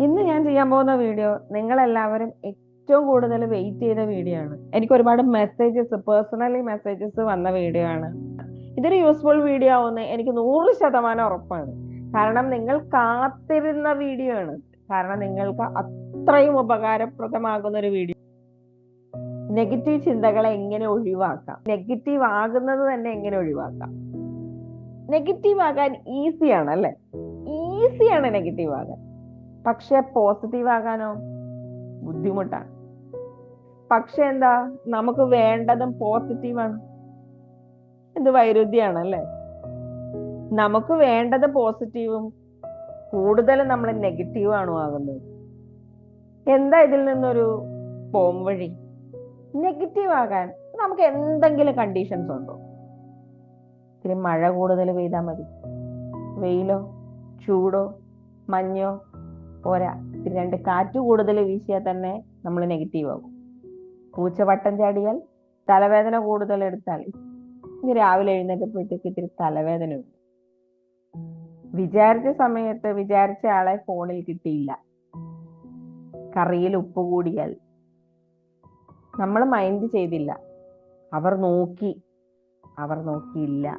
ഇന്ന് ഞാൻ ചെയ്യാൻ പോകുന്ന വീഡിയോ നിങ്ങൾ എല്ലാവരും ഏറ്റവും കൂടുതൽ വെയിറ്റ് ചെയ്ത വീഡിയോ ആണ്. എനിക്ക് ഒരുപാട് മെസ്സേജസ് പേഴ്സണലി മെസ്സേജസ് വന്ന വീഡിയോ ആണ്. ഇതൊരു യൂസ്ഫുൾ വീഡിയോ ആവുന്ന എനിക്ക് നൂറ് ശതമാനം ഉറപ്പാണ്. കാരണം നിങ്ങൾ കാത്തിരുന്ന വീഡിയോ ആണ്. കാരണം നിങ്ങൾക്ക് അത്രയും ഉപകാരപ്രദമാകുന്ന ഒരു വീഡിയോ നെഗറ്റീവ് ചിന്തകളെ എങ്ങനെ ഒഴിവാക്കാം? നെഗറ്റീവ് ആകുന്നത് തന്നെ എങ്ങനെ ഒഴിവാക്കാം? നെഗറ്റീവ് ആകാൻ ഈസിയാണ് അല്ലെ? ഈസിയാണ് നെഗറ്റീവ് ആകാൻ. പക്ഷെ പോസിറ്റീവ് ആകാനോ ബുദ്ധിമുട്ടാണ്. പക്ഷെ എന്താ നമുക്ക് വേണ്ടതും പോസിറ്റീവാണ് ഇത് വൈരുദ്ധ്യാണ് അല്ലേ? നമുക്ക് വേണ്ടത് പോസിറ്റീവും കൂടുതലും നമ്മൾ നെഗറ്റീവ് ആണോ ആകുന്നത്? എന്താ ഇതിൽ നിന്നൊരു പോംവഴി നെഗറ്റീവ് ആകാൻ നമുക്ക് എന്തെങ്കിലും കണ്ടീഷൻസ് ഉണ്ടോ? ഇത്തിരി മഴ കൂടുതൽ പെയ്താൽ മതി. വെയിലോ ചൂടോ മഞ്ഞോ പോരാ. രണ്ട് കാറ്റ് കൂടുതൽ വീശിയാൽ തന്നെ നമ്മൾ നെഗറ്റീവ് ആകും. പൂച്ച വട്ടം ചാടിയാൽ തലവേദന കൂടുതൽ എടുത്താൽ രാവിലെ എഴുന്നേറ്റപ്പോഴത്തേക്ക് ഇത്തിരി തലവേദനയുണ്ട് വിചാരിച്ച സമയത്ത് വിചാരിച്ച ആളെ ഫോണിൽ കിട്ടിയില്ല. കറിയിൽ ഉപ്പ് കൂടിയാൽ നമ്മൾ മൈൻഡ് ചെയ്തില്ല. അവർ നോക്കി. അവർ നോക്കിയില്ല.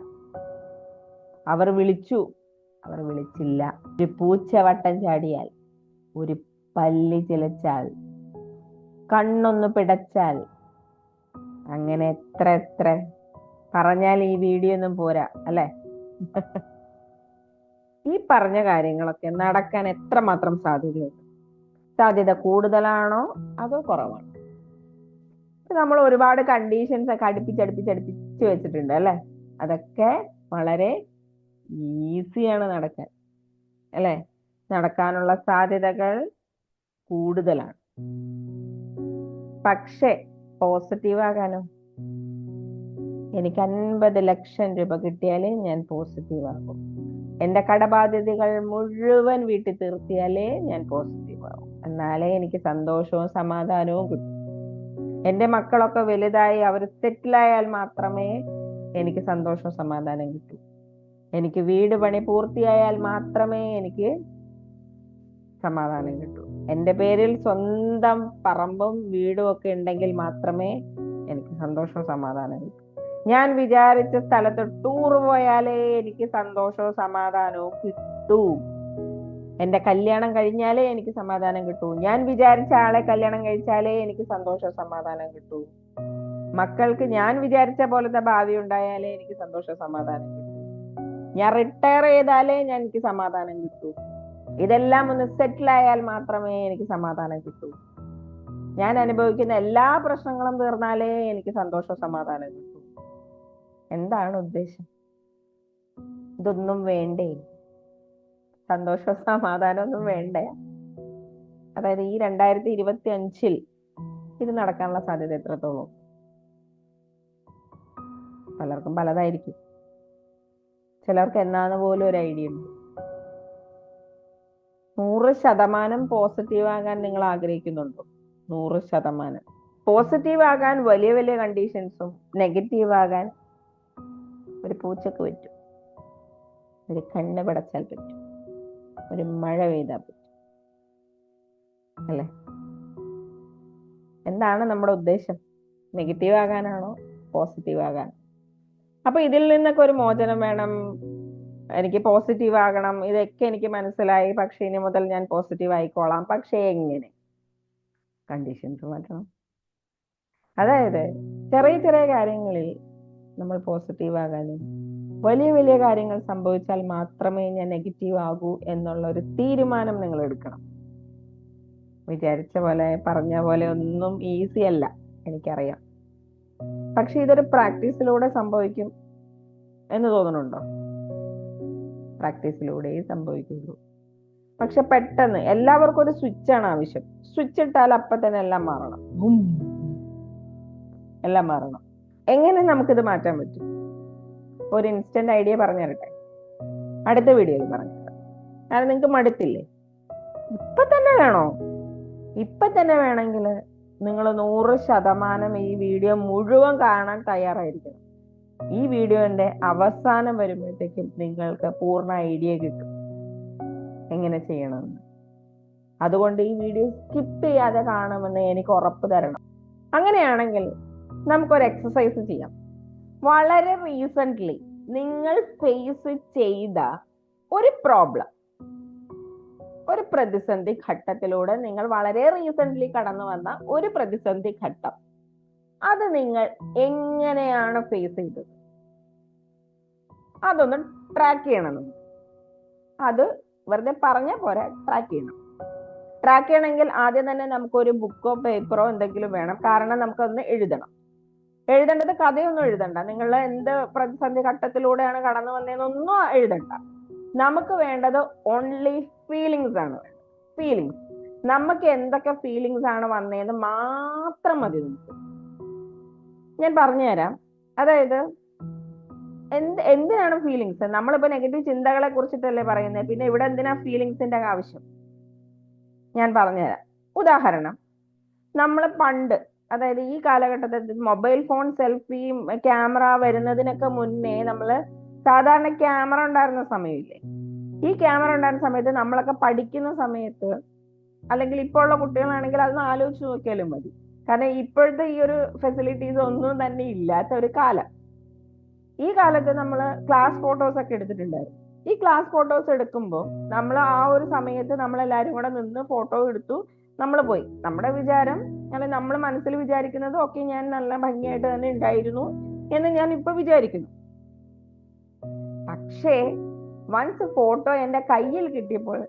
അവർ വിളിച്ചു. അവർ വിളിച്ചില്ല. ഒരു പൂച്ച വട്ടം ചാടിയാൽ ഒരു പല്ലി ചിലച്ചാൽ കണ്ണൊന്ന് പിടച്ചാൽ. അങ്ങനെ എത്ര എത്ര. പറഞ്ഞാൽ ഈ വീഡിയോ ഒന്നും പോരാ അല്ലെ? ഈ പറഞ്ഞ കാര്യങ്ങളൊക്കെ നടക്കാൻ എത്രമാത്രം സാധ്യതയുണ്ട്? സാധ്യത കൂടുതലാണോ അതോ കുറവാണോ? നമ്മൾ ഒരുപാട് കണ്ടീഷൻസ് ഒക്കെ അടുപ്പിച്ചടുപ്പിച്ച് അടുപ്പിച്ച് വെച്ചിട്ടുണ്ട് അല്ലെ? അതൊക്കെ വളരെ ഈസിയാണ് നടക്കാൻ അല്ലെ? നടക്കാനുള്ള സാധ്യതകൾ കൂടുതലാണ്. പക്ഷേ പോസിറ്റീവ് ആകാനോ എനിക്ക് അൻപത് ലക്ഷം രൂപ കിട്ടിയാലേ ഞാൻ പോസിറ്റീവ് ആകും എന്റെ കടബാധ്യതകൾ മുഴുവൻ വീട്ടിൽ തീർത്തിയാലേ ഞാൻ പോസിറ്റീവ് ആകും എന്നാലേ എനിക്ക് സന്തോഷവും സമാധാനവും കിട്ടും. എന്റെ മക്കളൊക്കെ വലുതായി അവർ സെറ്റിലായാൽ മാത്രമേ എനിക്ക് സന്തോഷവും സമാധാനം കിട്ടൂ. എനിക്ക് വീട് പണി പൂർത്തിയായാൽ മാത്രമേ എനിക്ക് സമാധാനം കിട്ടൂ. എന്റെ പേരിൽ സ്വന്തം പറമ്പും വീടും ഒക്കെ ഉണ്ടെങ്കിൽ മാത്രമേ എനിക്ക് സന്തോഷവും സമാധാനം കിട്ടൂ. ഞാൻ വിചാരിച്ച സ്ഥലത്ത് ടൂർ പോയാലേ എനിക്ക് സന്തോഷവും സമാധാനവും കിട്ടൂ. എന്റെ കല്യാണം കഴിഞ്ഞാലേ എനിക്ക് സമാധാനം കിട്ടൂ. ഞാൻ വിചാരിച്ച ആളെ കല്യാണം കഴിച്ചാലേ എനിക്ക് സന്തോഷവും സമാധാനം കിട്ടൂ. മക്കൾക്ക് ഞാൻ വിചാരിച്ച പോലത്തെ ഭാവി ഉണ്ടായാലേ എനിക്ക് സന്തോഷ സമാധാനം കിട്ടൂ. ഞാൻ റിട്ടയർ ചെയ്താലേ ഞാൻ എനിക്ക് സമാധാനം കിട്ടൂ. ഇതെല്ലാം ഒന്ന് സെറ്റിൽ ആയാൽ മാത്രമേ എനിക്ക് സമാധാനം കിട്ടൂ. ഞാൻ അനുഭവിക്കുന്ന എല്ലാ പ്രശ്നങ്ങളും തീർന്നാലേ എനിക്ക് സന്തോഷവും സമാധാനം കിട്ടൂ. എന്താണ് ഉദ്ദേശം? ഇതൊന്നും വേണ്ടേ? സന്തോഷവും സമാധാനം ഒന്നും വേണ്ടേ. അതായത് ഈ രണ്ടായിരത്തി ഇരുപത്തി അഞ്ചിൽ ഇത് നടക്കാനുള്ള സാധ്യത എത്രത്തോളം? പലർക്കും പലതായിരിക്കും. ചിലർക്ക് എന്നാന്ന് പോലും ഒരു ഐഡിയ ഉണ്ട്. നൂറ് ശതമാനം പോസിറ്റീവ് ആകാൻ നിങ്ങൾ ആഗ്രഹിക്കുന്നുണ്ടോ? നൂറ് ശതമാനം. പോസിറ്റീവ് ആകാൻ വലിയ വലിയ കണ്ടീഷൻസും നെഗറ്റീവ് ആകാൻ ഒരു പൂച്ചക്ക് പറ്റും. ഒരു കണ്ണ് പടച്ചാൽ പറ്റും. ഒരു മഴ പെയ്താൽ പറ്റും. അല്ലേ? എന്താണ് നമ്മുടെ ഉദ്ദേശം? നെഗറ്റീവ് ആകാനാണോ? പോസിറ്റീവ് ആകാൻ. അപ്പൊ ഇതിൽ നിന്നൊക്കെ ഒരു മോചനം വേണം. എനിക്ക് പോസിറ്റീവ് ആകണം. ഇതൊക്കെ എനിക്ക് മനസ്സിലായി. പക്ഷെ ഇനി മുതൽ ഞാൻ പോസിറ്റീവ് ആയിക്കോളാം. പക്ഷെ എങ്ങനെ? കണ്ടീഷൻസ് മാറ്റണം. അതായത് ചെറിയ ചെറിയ കാര്യങ്ങളിൽ നമ്മൾ പോസിറ്റീവ് ആകാനും വലിയ വലിയ കാര്യങ്ങൾ സംഭവിച്ചാൽ മാത്രമേ ഞാൻ നെഗറ്റീവ് ആകൂ എന്നുള്ള ഒരു തീരുമാനം നിങ്ങൾ എടുക്കണം. വിചാരിച്ച പോലെ പറഞ്ഞ പോലെ ഒന്നും ഈസി അല്ല എനിക്കറിയാം. പക്ഷെ ഇതൊരു പ്രാക്ടീസിലൂടെ സംഭവിക്കും എന്ന് തോന്നുന്നുണ്ടോ? പ്രാക്ടീസിലൂടെ സംഭവിക്കുള്ളൂ. പക്ഷെ പെട്ടെന്ന് എല്ലാവർക്കും ഒരു സ്വിച്ച് ആണ് ആവശ്യം. സ്വിച്ച് ഇട്ടാൽ അപ്പൊ തന്നെ എല്ലാം മാറണം. എല്ലാം മാറണം. എങ്ങനെ നമുക്കിത് മാറ്റാൻ പറ്റും? ഒരു ഇൻസ്റ്റന്റ് ഐഡിയ പറഞ്ഞു തരട്ടെ അടുത്ത വീഡിയോയിൽ പറഞ്ഞു തരാം കാരണം നിങ്ങൾക്ക് മടുത്തില്ലേ? ഇപ്പൊ തന്നെ വേണോ? ഇപ്പൊ തന്നെ വേണമെങ്കിൽ നിങ്ങൾ നൂറ് ശതമാനം ഈ വീഡിയോ മുഴുവൻ കാണാൻ തയ്യാറായിരിക്കണം. ഈ വീഡിയോന്റെ അവസാനം വരുമ്പോഴത്തേക്കും നിങ്ങൾക്ക് പൂർണ ഐഡിയ കിട്ടും. എങ്ങനെ ചെയ്യണമെന്ന്. അതുകൊണ്ട് ഈ വീഡിയോ സ്കിപ്പ് ചെയ്യാതെ കാണുമെന്ന് എനിക്ക് ഉറപ്പ് തരണം. അങ്ങനെയാണെങ്കിൽ നമുക്കൊരു എക്സസൈസ് ചെയ്യാം. വളരെ റീസെന്റ് നിങ്ങൾ ഫേസ് ചെയ്ത ഒരു പ്രോബ്ലം ഒരു പ്രതിസന്ധി ഘട്ടത്തിലൂടെ നിങ്ങൾ വളരെ റീസെന്റ് കടന്നു വന്ന ഒരു പ്രതിസന്ധി ഘട്ടം. അത് നിങ്ങൾ എങ്ങനെയാണ് ഫേസ് ചെയ്തത്? അതൊന്ന് ട്രാക്ക് ചെയ്യണം. അത് വെറുതെ പറഞ്ഞ പോരാ ട്രാക്ക് ചെയ്യണം. ട്രാക്ക് ചെയ്യണമെങ്കിൽ ആദ്യം തന്നെ നമുക്കൊരു ബുക്കോ പേപ്പറോ എന്തെങ്കിലും വേണം. കാരണം നമുക്കൊന്ന് എഴുതണം. എഴുതേണ്ടത് കഥയൊന്നും എഴുതണ്ട. നിങ്ങൾ എന്ത് പ്രതിസന്ധി ഘട്ടത്തിലൂടെയാണ് കടന്നു വന്നതെന്നൊന്നും എഴുതണ്ട. നമുക്ക് വേണ്ടത് ഓൺലി ഫീലിങ്സ് ആണ്. ഫീലിങ്സ് നമുക്ക് എന്തൊക്കെ ഫീലിങ്സ് ആണ് വന്നതെന്ന് മാത്രം മതി നമുക്ക്. ഞാൻ പറഞ്ഞുതരാം. അതായത് എന്ത് എന്തിനാണ് ഫീലിങ്സ് നമ്മളിപ്പോ നെഗറ്റീവ് ചിന്തകളെ കുറിച്ചിട്ടല്ലേ പറയുന്നത് പിന്നെ ഇവിടെ എന്തിനാ ഫീലിങ്സിന്റെ ആവശ്യം? ഞാൻ പറഞ്ഞുതരാം. ഉദാഹരണം. നമ്മൾ പണ്ട് അതായത് ഈ കാലഘട്ടത്തിൽ മൊബൈൽ ഫോൺ സെൽഫി ക്യാമറ വരുന്നതിനൊക്കെ മുന്നേ നമ്മൾ സാധാരണ ക്യാമറ ഉണ്ടായിരുന്ന സമയമില്ലേ? ഈ ക്യാമറ ഉണ്ടായിരുന്ന സമയത്ത് നമ്മളൊക്കെ പഠിക്കുന്ന സമയത്ത് അല്ലെങ്കിൽ ഇപ്പോൾ ഉള്ള കുട്ടികളാണെങ്കിൽ അതൊന്ന് ആലോചിച്ച് നോക്കിയാലും മതി. കാരണം ഇപ്പോഴത്തെ ഈ ഒരു ഫെസിലിറ്റീസ് ഒന്നും തന്നെ ഇല്ലാത്ത ഒരു കാലം. ഈ കാലത്ത് നമ്മൾ ക്ലാസ് ഫോട്ടോസ് ഒക്കെ എടുത്തിട്ടുണ്ടായിരുന്നു. ഈ ക്ലാസ് ഫോട്ടോസ് എടുക്കുമ്പോൾ നമ്മൾ ആ ഒരു സമയത്ത് നമ്മൾ എല്ലാവരും കൂടെ നിന്ന് ഫോട്ടോ എടുത്തു നമ്മൾ പോയി. നമ്മുടെ വിചാരം അല്ലെങ്കിൽ നമ്മൾ മനസ്സിൽ വിചാരിക്കുന്നത് ഒക്കെ ഞാൻ നല്ല ഭംഗിയായിട്ട് തന്നെ ഉണ്ടായിരുന്നു എന്ന് ഞാൻ ഇപ്പൊ വിചാരിക്കുന്നു. പക്ഷേ വൺസ് ഫോട്ടോ എന്റെ കയ്യിൽ കിട്ടിയപ്പോൾ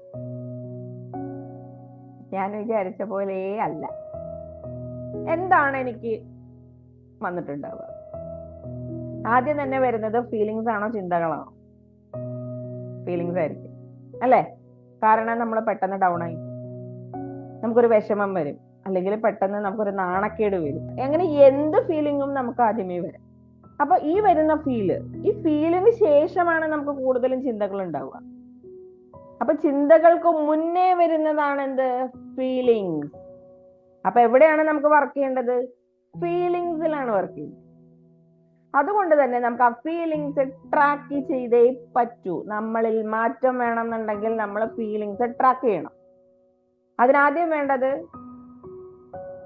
ഞാൻ വിചാരിച്ച പോലെ അല്ല. എന്താണ് എനിക്ക് വന്നിട്ടുണ്ടാവുക? ആദ്യം തന്നെ വരുന്നത് ഫീലിങ്സ് ആണോ ചിന്തകളാണോ? ഫീലിങ്സ് ആയിരിക്കും. അല്ലേ? കാരണം നമ്മൾ പെട്ടെന്ന് ഡൗൺ ആയി. നമുക്കൊരു വിഷമം വരും. അല്ലെങ്കിൽ പെട്ടെന്ന് നമുക്കൊരു നാണക്കേട് വരും. അങ്ങനെ എന്ത് ഫീലിങ്ങും നമുക്ക് ആദ്യമേ വരും. അപ്പൊ ഈ വരുന്ന ഫീൽ ഈ ഫീലിന് ശേഷമാണ് നമുക്ക് കൂടുതലും ചിന്തകൾ ഉണ്ടാവുക. അപ്പൊ ചിന്തകൾക്ക് മുന്നേ വരുന്നതാണ് എന്ത്? ഫീലിങ്സ് അപ്പൊ എവിടെയാണ് നമുക്ക് വർക്ക് ചെയ്യേണ്ടത്? ഫീലിങ്സിലാണ് വർക്ക് ചെയ്യുന്നത് അതുകൊണ്ട് തന്നെ നമുക്ക് ആ ഫീലിങ്സ് ട്രാക്ക് ചെയ്തേ പറ്റൂ. നമ്മളിൽ മാറ്റം വേണമെന്നുണ്ടെങ്കിൽ നമ്മൾ ഫീലിങ്സ് ട്രാക്ക് ചെയ്യണം. അതിനാദ്യം വേണ്ടത്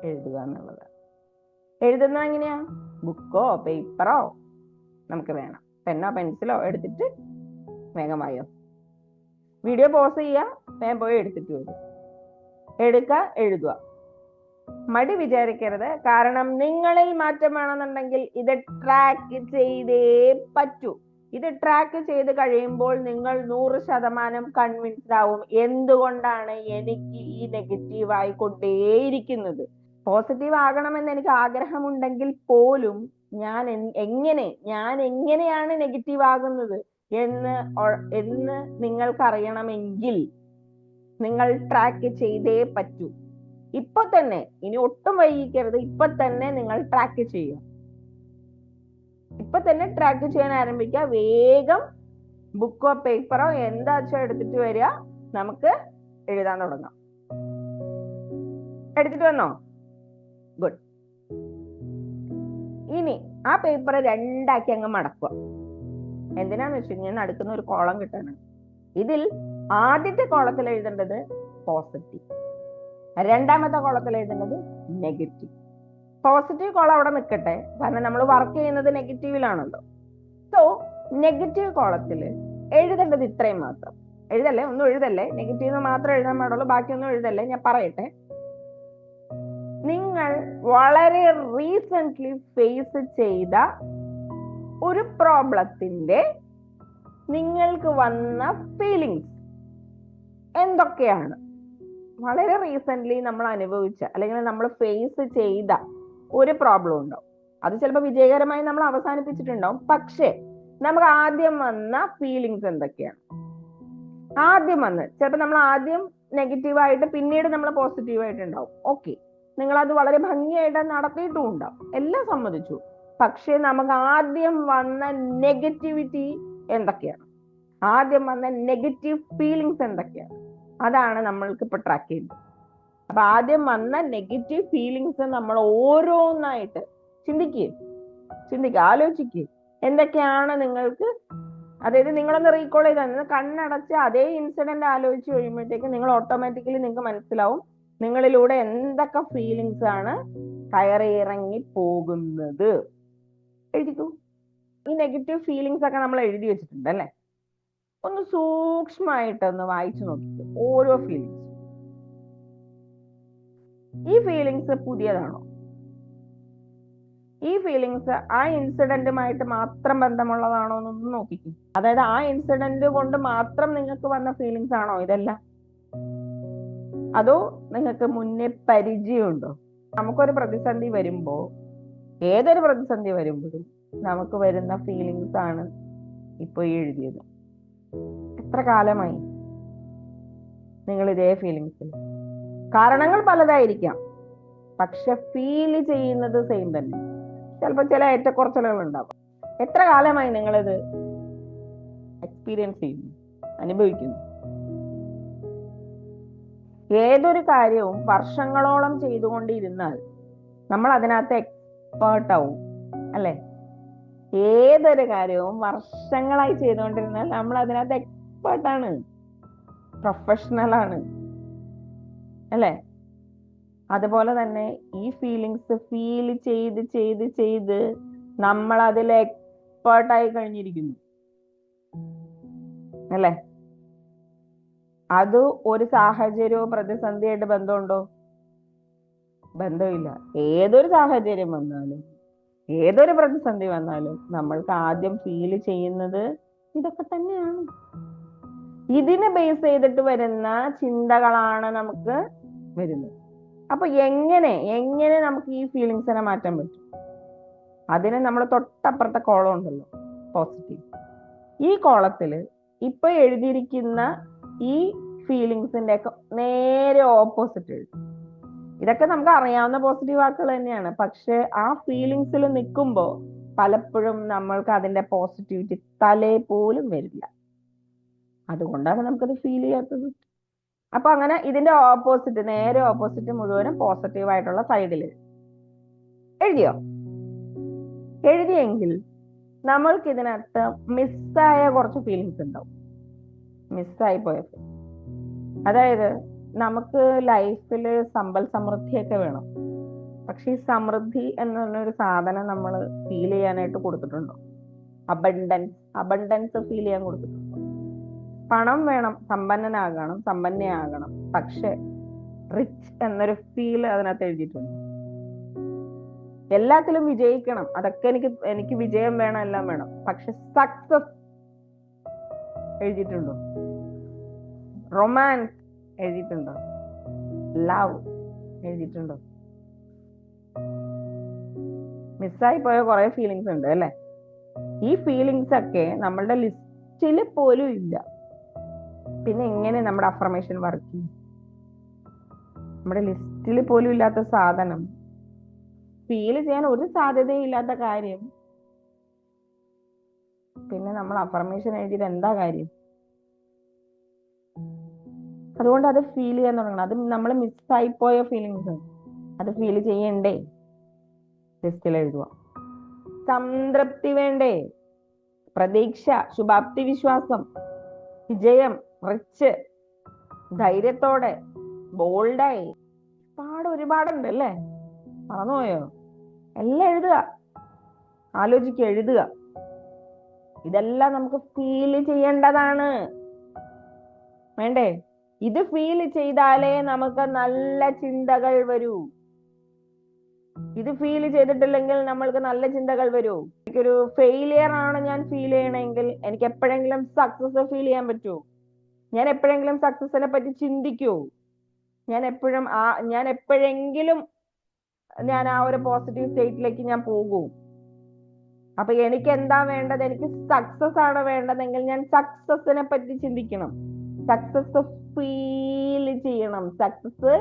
എഴുതുക എന്നുള്ളത്. എഴുതുന്നത് എങ്ങനെയാ? ബുക്കോ പേപ്പറോ നമുക്ക് വേണം. പെന്നോ പെൻസിലോ എടുത്തിട്ട് വേഗം വായോ. വീഡിയോ പോസ് ചെയ്യുക വേഗം പോയി എടുത്തിട്ട് വരും. എടുക്കുക എഴുതുക. മടി വിചാരിക്കരുത്. കാരണം നിങ്ങളിൽ മാറ്റം വേണമെന്നുണ്ടെങ്കിൽ ഇത് ട്രാക്ക് ചെയ്തേ പറ്റൂ. ഇത് ട്രാക്ക് ചെയ്ത് കഴിയുമ്പോൾ നിങ്ങൾ നൂറ് ശതമാനം കൺവിൻസ്ഡ് ആവും. എന്തുകൊണ്ടാണ് എനിക്ക് ഈ നെഗറ്റീവ് ആയിക്കൊണ്ടേയിരിക്കുന്നത് പോസിറ്റീവ് ആകണമെന്ന് എനിക്ക് ആഗ്രഹമുണ്ടെങ്കിൽ പോലും ഞാൻ എങ്ങനെ ഞാൻ എങ്ങനെയാണ് നെഗറ്റീവ് ആകുന്നത് എന്ന് എന്ന് നിങ്ങൾക്കറിയണമെങ്കിൽ നിങ്ങൾ ട്രാക്ക് ചെയ്തേ പറ്റൂ. ഇപ്പൊ തന്നെ ഇനി ഒട്ടും വൈകിക്കരുത്. ഇപ്പൊ തന്നെ നിങ്ങൾ ട്രാക്ക് ചെയ്യുക. ഇപ്പൊ തന്നെ ട്രാക്ക് ചെയ്യാൻ ആരംഭിക്കുക. വേഗം ബുക്കോ പേപ്പറോ എന്താ എന്താച്ചോ എടുത്തിട്ട് വരിക. നമുക്ക് എഴുതാൻ തുടങ്ങാം. എടുത്തിട്ട് വന്നോ? ഗുഡ് ഇനി ആ പേപ്പർ രണ്ടാക്കി അങ്ങ് മടക്കുക. എന്തിനാന്ന് വെച്ച് കഴിഞ്ഞാൽ നടക്കുന്ന ഒരു കോളം കിട്ടാനാണ് ഇതിൽ ആദ്യത്തെ കോളത്തിൽ എഴുതേണ്ടത് പോസിറ്റീവ് രണ്ടാമത്തെ കോളത്തിൽ എഴുതേണ്ടത് നെഗറ്റീവ് പോസിറ്റീവ് കോളം അവിടെ നിൽക്കട്ടെ. കാരണം നമ്മൾ വർക്ക് ചെയ്യുന്നത് നെഗറ്റീവിലാണല്ലോ സോ നെഗറ്റീവ് കോളത്തിൽ എഴുതേണ്ടത് ഇത്രയും മാത്രം. എഴുതല്ലേ? ഒന്നും എഴുതല്ലേ? നെഗറ്റീവ് മാത്രം എഴുതാൻ പാടുള്ളൂ. ബാക്കിയൊന്നും എഴുതല്ലേ? ഞാൻ പറയട്ടെ. നിങ്ങൾ വളരെ റീസെന്റ് ഫേസ് ചെയ്ത ഒരു പ്രോബ്ലത്തിന്റെ നിങ്ങൾക്ക് വന്ന ഫീലിങ്സ് എന്തൊക്കെയാണ്? വളരെ റീസെന്റ് നമ്മൾ അനുഭവിച്ച അല്ലെങ്കിൽ നമ്മൾ ഫേസ് ചെയ്ത ഒരു പ്രോബ്ലം ഉണ്ടാവും. അത് ചിലപ്പോൾ വിജയകരമായി നമ്മൾ അവസാനിപ്പിച്ചിട്ടുണ്ടാവും. പക്ഷേ നമുക്ക് ആദ്യം വന്ന ഫീലിങ്സ് എന്തൊക്കെയാണ്? ആദ്യം വന്ന് ചിലപ്പോൾ നമ്മൾ ആദ്യം നെഗറ്റീവായിട്ട് പിന്നീട് നമ്മൾ പോസിറ്റീവായിട്ടുണ്ടാവും ഓക്കെ നിങ്ങൾ അത് വളരെ ഭംഗിയായിട്ട് നടത്തിയിട്ടും ഉണ്ടാവും. എല്ലാം സമ്മതിച്ചു. പക്ഷേ നമുക്ക് ആദ്യം വന്ന നെഗറ്റിവിറ്റി എന്തൊക്കെയാണ്? ആദ്യം വന്ന നെഗറ്റീവ് ഫീലിങ്സ് എന്തൊക്കെയാണ്? അതാണ് നമ്മൾക്ക് ഇപ്പൊ ട്രാക്ക് ചെയ്യുന്നത് അപ്പൊ ആദ്യം വന്ന നെഗറ്റീവ് ഫീലിങ്സ് നമ്മൾ ഓരോന്നായിട്ട് ചിന്തിക്കുക ചിന്തിക്കുക ആലോചിക്കുക എന്തൊക്കെയാണ് നിങ്ങൾക്ക് അതായത് നിങ്ങളൊന്ന് റീകോൾ ചെയ്താൽ കണ്ണടച്ച് അതേ ഇൻസിഡന്റ് ആലോചിച്ച് കഴിയുമ്പോഴത്തേക്ക് നിങ്ങൾ ഓട്ടോമാറ്റിക്കലി നിങ്ങൾക്ക് മനസ്സിലാവും നിങ്ങളിലൂടെ എന്തൊക്കെ ഫീലിങ്സ് ആണ് കയറി ഇറങ്ങി പോകുന്നത്. എഴുതിക്കൂ? ഈ നെഗറ്റീവ് ഫീലിങ്സ് ഒക്കെ നമ്മൾ എഴുതി വെച്ചിട്ടുണ്ട് അല്ലേ? ഒന്ന് സൂക്ഷ്മമായിട്ടൊന്ന് വായിച്ചു നോക്കിക്കോ. ഓരോ ഫീലിങ്സ് ഈ ഫീലിങ്സ് പുതിയതാണോ? ഈ ഫീലിങ്സ് ആ ഇൻസിഡന്റുമായിട്ട് മാത്രം ബന്ധമുള്ളതാണോ എന്നൊന്ന് നോക്കിക്കും. അതായത് ആ ഇൻസിഡന്റ് കൊണ്ട് മാത്രം നിങ്ങൾക്ക് വന്ന ഫീലിങ്സ് ആണോ ഇതെല്ലാം? അതോ നിങ്ങൾക്ക് മുന്നേ പരിചയമുണ്ടോ? നമുക്കൊരു പ്രതിസന്ധി വരുമ്പോ ഏതൊരു പ്രതിസന്ധി വരുമ്പോഴും നമുക്ക് വരുന്ന ഫീലിങ്സ് ആണ് ഇപ്പൊ ഈ എഴുതിയത്. എത്ര കാലമായി നിങ്ങൾ ഇതേ ഫീലിങ്സിൽ കാരണങ്ങൾ പലതായിരിക്കാം. പക്ഷെ ഫീൽ ചെയ്യുന്നത് സെയിം തന്നെ. ചിലപ്പോൾ ചില ഏറ്റക്കുറച്ചിലുകൾ ഉണ്ടാവും എത്ര കാലമായി നിങ്ങളിത് എക്സ്പീരിയൻസ് ചെയ്യുന്നു അനുഭവിക്കുന്നു? ഏതൊരു കാര്യവും വർഷങ്ങളോളം ചെയ്തുകൊണ്ടിരുന്നാൽ നമ്മൾ അതിനകത്ത് എക്സ്പേർട്ടാവും അല്ലെ? ഏതൊരു കാര്യവും വർഷങ്ങളായി ചെയ്തുകൊണ്ടിരുന്നാൽ നമ്മൾ അതിനകത്ത് എക്സ്പേർട്ടാണ് ആണ്. അല്ലെ? അതുപോലെ തന്നെ ഈ ഫീലിങ്സ് ഫീൽ ചെയ്ത് ചെയ്ത് ചെയ്ത് നമ്മൾ അതിൽ എക്സ്പേർട്ടായി കഴിഞ്ഞിരിക്കുന്നു. അല്ലെ? അത് ഒരു സാഹചര്യവും പ്രതിസന്ധിയായിട്ട് ബന്ധമുണ്ടോ? ബന്ധമില്ല. ഏതൊരു സാഹചര്യം വന്നാലും. ഏതൊരു പ്രതിസന്ധി വന്നാലും നമ്മൾക്ക് ആദ്യം ഫീൽ ചെയ്യുന്നത് ഇതൊക്കെ തന്നെയാണ്. ഇതിനെ ബേസ് ചെയ്തിട്ട് വരുന്ന ചിന്തകളാണ് നമുക്ക് വരുന്നത്. അപ്പൊ എങ്ങനെ എങ്ങനെ നമുക്ക് ഈ ഫീലിങ്സിനെ മാറ്റാൻ പറ്റും? അതിന് നമ്മൾ തൊട്ടപ്പുറത്തെ കോളം ഉണ്ടല്ലോ പോസിറ്റീവ് ഈ കോളത്തിൽ ഇപ്പൊ എഴുതിയിരിക്കുന്ന ഈ ഫീലിങ്സിന്റെ ഒക്കെ നേരെ ഓപ്പോസിറ്റ് എഴുതും. ഇതൊക്കെ നമുക്ക് അറിയാവുന്ന പോസിറ്റീവ് വാക്കുകൾ തന്നെയാണ്. പക്ഷെ ആ ഫീലിങ്സിൽ നിൽക്കുമ്പോൾ പലപ്പോഴും നമ്മൾക്ക് അതിന്റെ പോസിറ്റിവിറ്റി തലേ പോലും വരില്ല. അതുകൊണ്ടാണ് നമുക്കത് ഫീൽ ചെയ്യാത്തത്. അപ്പൊ അങ്ങനെ ഇതിന്റെ ഓപ്പോസിറ്റ് നേരെ ഓപ്പോസിറ്റ് മുഴുവനും പോസിറ്റീവ് ആയിട്ടുള്ള സൈഡിൽ എഴുതിയോ? എഴുതിയെങ്കിൽ നമ്മൾക്ക് ഇതിനകത്ത് മിസ്സായ കുറച്ച് ഫീലിങ്സ് ഉണ്ടാവും. മിസ്സായി പോയത് അതായത് നമുക്ക് ലൈഫിൽ സമ്പൽ സമൃദ്ധിയൊക്കെ വേണം. പക്ഷെ ഈ സമൃദ്ധി എന്ന് പറഞ്ഞൊരു സാധനം നമ്മൾ ഫീൽ ചെയ്യാനായിട്ട് കൊടുത്തിട്ടുണ്ടോ? അബണ്ടൻസ് അബണ്ടൻസ് ഫീൽ ചെയ്യാൻ കൊടുത്തിട്ടുണ്ടോ? പണം വേണം സമ്പന്നനാകണം സമ്പന്നയാകണം. പക്ഷെ റിച്ച് എന്നൊരു ഫീൽ അതിനകത്ത് എഴുതിയിട്ടുണ്ട്. എല്ലാത്തിലും വിജയിക്കണം. അതൊക്കെ എനിക്ക് എനിക്ക് വിജയം വേണം എല്ലാം വേണം. പക്ഷെ സക്സസ് എഴുതിയിട്ടുണ്ടോ? റൊമാൻസ് എഴുതിയിട്ടുണ്ടോ? ലവ് എഴുതിയിട്ടുണ്ടോ? മിസ്സായി പോയ കുറെ ഫീലിങ്സ് ഉണ്ട് അല്ലെ? ഈ ഫീലിങ്സ് ഒക്കെ നമ്മളുടെ ലിസ്റ്റിൽ പോലും ഇല്ല. പിന്നെ എങ്ങനെ നമ്മുടെ അഫർമേഷൻ വർക്ക് ചെയ്യും? നമ്മുടെ ലിസ്റ്റിൽ പോലും ഇല്ലാത്ത സാധനം. ഫീൽ ചെയ്യാൻ ഒരു സാധ്യതയും ഇല്ലാത്ത കാര്യം. പിന്നെ നമ്മൾ അഫർമേഷൻ എഴുതിയിട്ട് എന്താ കാര്യം? അതുകൊണ്ട് അത് ഫീൽ ചെയ്യാൻ തുടങ്ങണം. അത് നമ്മൾ മിസ്സായി പോയ ഫീലിങ്സ് അത് ഫീൽ ചെയ്യണ്ടേ? ലിസ്റ്റിൽ എഴുതുക. സംതൃപ്തി വേണ്ടേ? പ്രതീക്ഷ ശുഭാപ്തി വിശ്വാസം വിജയം റിച്ച് ധൈര്യത്തോടെ ബോൾഡായി ഒരുപാട് ഒരുപാടുണ്ട് അല്ലേ? മറന്നുപോയോ എല്ലാം എഴുതുക. ആലോചിക്കുക എഴുതുക. ഇതെല്ലാം നമുക്ക് ഫീൽ ചെയ്യേണ്ടതാണ്. വേണ്ടേ? ഇത് ഫീൽ ചെയ്താലേ നമുക്ക് നല്ല ചിന്തകൾ വരൂ. ഇത് ഫീൽ ചെയ്തിട്ടില്ലെങ്കിൽ നമ്മൾക്ക് നല്ല ചിന്തകൾ വരൂ. എനിക്കൊരു ഫെയിലിയർ ആണ് ഞാൻ ഫീൽ ചെയ്യണമെങ്കിൽ എനിക്ക് എപ്പോഴെങ്കിലും സക്സസ് ഫീൽ ചെയ്യാൻ പറ്റൂ. ഞാൻ എപ്പോഴെങ്കിലും സക്സസിനെ പറ്റി ചിന്തിക്കൂ. ഞാൻ എപ്പോഴും ആ ഞാൻ എപ്പോഴെങ്കിലും ഞാൻ ആ ഒരു പോസിറ്റീവ് സ്റ്റേറ്റിലേക്ക് ഞാൻ പോകൂ. അപ്പൊ എനിക്ക് എന്താ വേണ്ടത്? എനിക്ക് സക്സസ് ആണ് വേണ്ടതെങ്കിൽ ഞാൻ സക്സസിനെ പറ്റി ചിന്തിക്കണം. സക്സസ് ഫീൽ ചെയ്യണം. സക്സസ്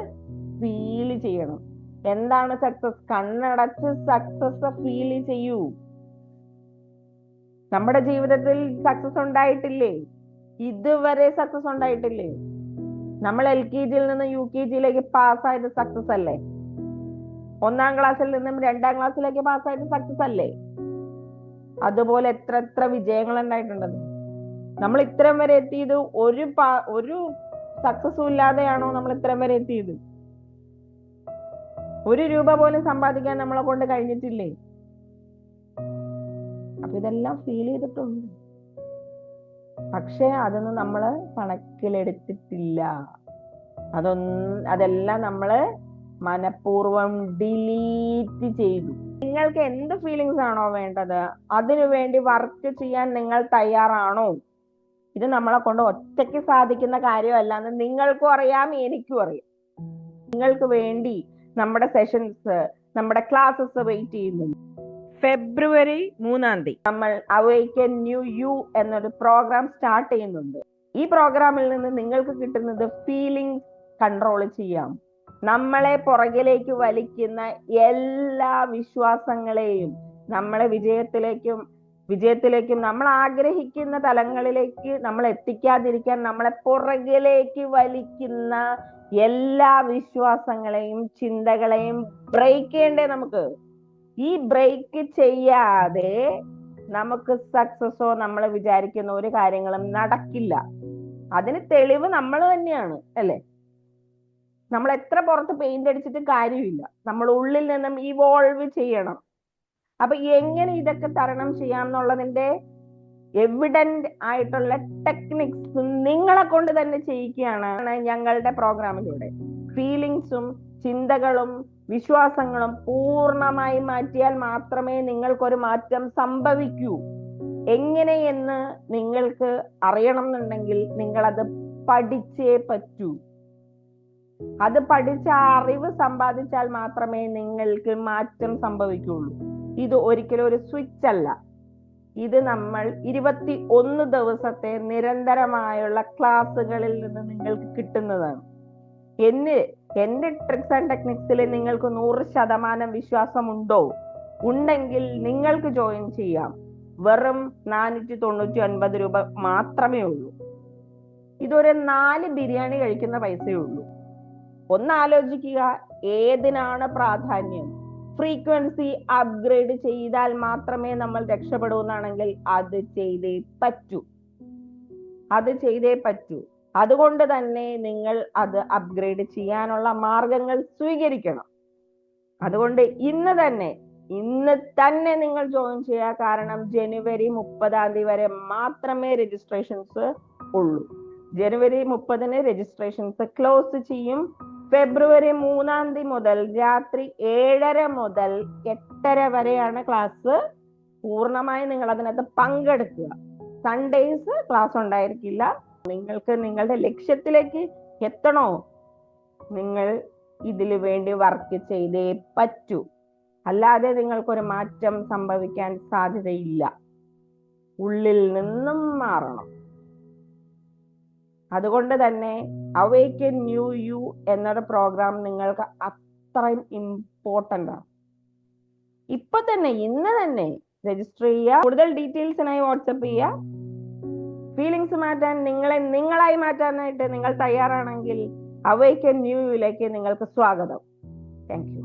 ഫീൽ ചെയ്യണം. എന്താണ് സക്സസ് കണ്ണടച്ച് സക്സസ് ഫീൽ ചെയ്യൂ. നമ്മുടെ ജീവിതത്തിൽ സക്സസ് ഉണ്ടായിട്ടില്ലേ? ഇതുവരെ സക്സസ് ഉണ്ടായിട്ടില്ലേ? നമ്മൾ എൽ കെ ജിയിൽ നിന്ന് യു കെ ജിയിലേക്ക് പാസ്സായത് സക്സസ് അല്ലേ? ഒന്നാം ക്ലാസ്സിൽ നിന്നും രണ്ടാം ക്ലാസ്സിലേക്ക് പാസ്സായത് സക്സസ് അല്ലേ? അതുപോലെ എത്ര എത്ര വിജയങ്ങൾ ഉണ്ടായിട്ടുണ്ടെന്ന് നമ്മൾ ഇത്രയും വരെ എത്തിയത് ഒരു ഒരു സക്സസും ഇല്ലാതെയാണോ നമ്മൾ ഇത്രയും വരെ എത്തിയത്? ഒരു രൂപ പോലും സമ്പാദിക്കാൻ നമ്മളെ കൊണ്ട് കഴിഞ്ഞിട്ടില്ലേ? അപ്പൊ ഇതെല്ലാം ഫീൽ ചെയ്തിട്ടുണ്ട്. പക്ഷെ അതൊന്നും നമ്മൾ കണക്കിലെടുത്തിട്ടില്ല. അതൊന്ന് അതെല്ലാം നമ്മൾ മനപൂർവം ഡിലീറ്റ് ചെയ്തു. നിങ്ങൾക്ക് എന്ത് ഫീലിങ്സ് ആണോ വേണ്ടത്? അതിനു വേണ്ടി വർക്ക് ചെയ്യാൻ നിങ്ങൾ തയ്യാറാണോ? ഇത് നമ്മളെ കൊണ്ട് ഒറ്റയ്ക്ക് സാധിക്കുന്ന കാര്യമല്ല എന്ന് നിങ്ങൾക്കും അറിയാം എനിക്കും അറിയാം. നിങ്ങൾക്ക് വേണ്ടി നമ്മുടെ സെഷൻസ് നമ്മുടെ ക്ലാസ്സസ് വെയിറ്റ് ചെയ്യുന്നുണ്ട് ഫെബ്രുവരി മൂന്നാം തീയതി നമ്മൾ അവേക്കൻ ന്യൂ യു എന്നൊരു പ്രോഗ്രാം സ്റ്റാർട്ട് ചെയ്യുന്നുണ്ട്. ഈ പ്രോഗ്രാമിൽ നിന്ന് നിങ്ങൾക്ക് കിട്ടുന്നത് ഫീലിംഗ് കൺട്രോൾ ചെയ്യാം. നമ്മളെ പുറകിലേക്ക് വലിക്കുന്ന എല്ലാ വിശ്വാസങ്ങളെയും നമ്മളെ വിജയത്തിലേക്കും വിജയത്തിലേക്കും നമ്മൾ ആഗ്രഹിക്കുന്ന തലങ്ങളിലേക്ക് നമ്മൾ എത്തിക്കാതിരിക്കാൻ നമ്മളെ പുറകിലേക്ക് വലിക്കുന്ന എല്ലാ വിശ്വാസങ്ങളെയും ചിന്തകളെയും ബ്രേക്ക് ചെയ്യണ്ടേ നമുക്ക്? ഈ ബ്രേക്ക് ചെയ്യാതെ നമുക്ക് സക്സസോ നമ്മൾ വിചാരിക്കുന്ന ഒരു കാര്യങ്ങളും നടക്കില്ല. അതിന് തെളിവ് നമ്മൾ തന്നെയാണ് അല്ലേ? നമ്മൾ എത്ര പുറത്ത് പെയിന്റ് അടിച്ചിട്ട് കാര്യമില്ല. നമ്മൾ ഉള്ളിൽ നിന്നും ഇവോൾവ് ചെയ്യണം. അപ്പൊ എങ്ങനെ ഇതൊക്കെ തരണം ചെയ്യാം എന്നുള്ളതിന്റെ എവിഡന്റ് ആയിട്ടുള്ള ടെക്നിക്സ് നിങ്ങളെ കൊണ്ട് തന്നെ ചെയ്യിക്കുകയാണ് ഞങ്ങളുടെ പ്രോഗ്രാമിലൂടെ ഫീലിങ്സും ചിന്തകളും വിശ്വാസങ്ങളും പൂർണമായി മാറ്റിയാൽ മാത്രമേ നിങ്ങൾക്കൊരു മാറ്റം സംഭവിക്കൂ. എങ്ങനെയെന്ന് നിങ്ങൾക്ക് അറിയണം എന്നുണ്ടെങ്കിൽ നിങ്ങളത് പഠിച്ചേ പറ്റൂ. അത് പഠിച്ച അറിവ് സമ്പാദിച്ചാൽ മാത്രമേ നിങ്ങൾക്ക് മാറ്റം സംഭവിക്കുള്ളൂ ഇത് ഒരിക്കലും ഒരു സ്വിച്ച് അല്ല. ഇത് നമ്മൾ ഇരുപത്തി ഒന്ന് ദിവസത്തെ നിരന്തരമായുള്ള ക്ലാസ്സുകളിൽ നിന്ന് നിങ്ങൾക്ക് കിട്ടുന്നതാണ്. എന്ന് എന്റെ ട്രിക്സ് ആൻഡ് ടെക്നിക്സിൽ നിങ്ങൾക്ക് നൂറ് ശതമാനം വിശ്വാസമുണ്ടോ? ഉണ്ടെങ്കിൽ നിങ്ങൾക്ക് ജോയിൻ ചെയ്യാം. വെറും നാനൂറ്റി തൊണ്ണൂറ്റി ഒൻപത് രൂപ മാത്രമേ ഉള്ളൂ. ഇതൊരു നാല് ബിരിയാണി കഴിക്കുന്ന പൈസയേ ഉള്ളൂ. ഒന്ന് ആലോചിക്കുക ഏതിനാണ് പ്രാധാന്യം? ഫ്രീക്വൻസി അപ്ഗ്രേഡ് ചെയ്താൽ മാത്രമേ നമ്മൾ രക്ഷപ്പെടൂ എന്നാണെങ്കിൽ അത് ചെയ്തേ പറ്റൂ. അത് ചെയ്തേ പറ്റൂ. അതുകൊണ്ട് തന്നെ നിങ്ങൾ അത് അപ്ഗ്രേഡ് ചെയ്യാനുള്ള മാർഗങ്ങൾ സ്വീകരിക്കണം. അതുകൊണ്ട് ഇന്ന് തന്നെ ഇന്ന് തന്നെ നിങ്ങൾ ജോയിൻ ചെയ്യുക. കാരണം ജനുവരി മുപ്പതാം തീയതി വരെ മാത്രമേ രജിസ്ട്രേഷൻസ് ഉള്ളൂ. ജനുവരി മുപ്പതിന് രജിസ്ട്രേഷൻസ് ക്ലോസ് ചെയ്യും. ഫെബ്രുവരി മൂന്നാം തീയതി മുതൽ രാത്രി ഏഴര മുതൽ എട്ടര വരെയാണ് ക്ലാസ്. പൂർണമായി നിങ്ങൾ അതിനകത്ത് പങ്കെടുക്കുക. സൺഡേസ് ക്ലാസ് ഉണ്ടായിരിക്കില്ല. നിങ്ങൾക്ക് നിങ്ങളുടെ ലക്ഷ്യത്തിലേക്ക് എത്തണോ? നിങ്ങൾ ഇതിനു വേണ്ടി വർക്ക് ചെയ്തേ പറ്റൂ. അല്ലാതെ നിങ്ങൾക്കൊരു മാറ്റം സംഭവിക്കാൻ സാധ്യതയില്ല. ഉള്ളിൽ നിന്നും മാറണം. അതുകൊണ്ട് തന്നെ അവേക്കൻ ന്യൂ യു എന്നൊരു പ്രോഗ്രാം നിങ്ങൾക്ക് അത്രയും ഇമ്പോർട്ടന്റ് ആണ്. ഇപ്പൊ തന്നെ ഇന്ന് തന്നെ രജിസ്റ്റർ ചെയ്യുക. കൂടുതൽ ഡീറ്റെയിൽസിനായി വാട്സപ്പ് ചെയ്യുക. ഫീലിങ്സ് മാറ്റാൻ നിങ്ങളെ നിങ്ങളായി മാറ്റാനായിട്ട് നിങ്ങൾ തയ്യാറാണെങ്കിൽ അവേക്കൻ ന്യൂ യുയിലേക്ക് നിങ്ങൾക്ക് സ്വാഗതം. Thank you